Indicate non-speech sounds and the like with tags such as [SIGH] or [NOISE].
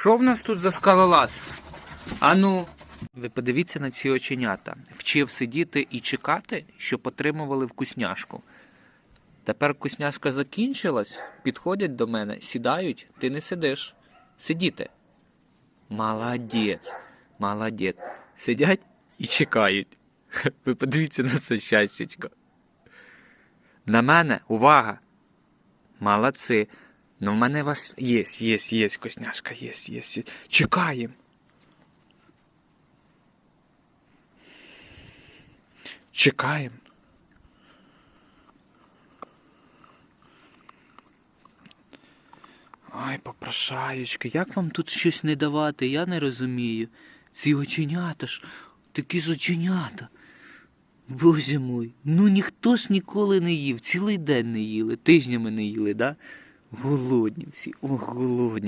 Що в нас тут за скалолаз? Ану. Ви подивіться на ці оченята. Вчив сидіти і чекати, щоб отримували вкусняшку. Тепер вкусняшка закінчилась, підходять до мене, сідають, ти не сидиш. Сидіти. Молодець, молодець. Сидять і чекають. [LAUGHS] Ви подивіться на це щастячко. На мене, увага! Молодці. Ну, в мене вас є, є, є, косняшка, є, є. Чекаємо. Чекаємо. Ай, попрошаєчки, як вам тут щось не давати, я не розумію. Ці оченята ж, такі ж оченята. Боже мой, ну ніхто ж ніколи не їв, цілий день не їли, тижнями не їли, да? Голодні всі, о, голодні.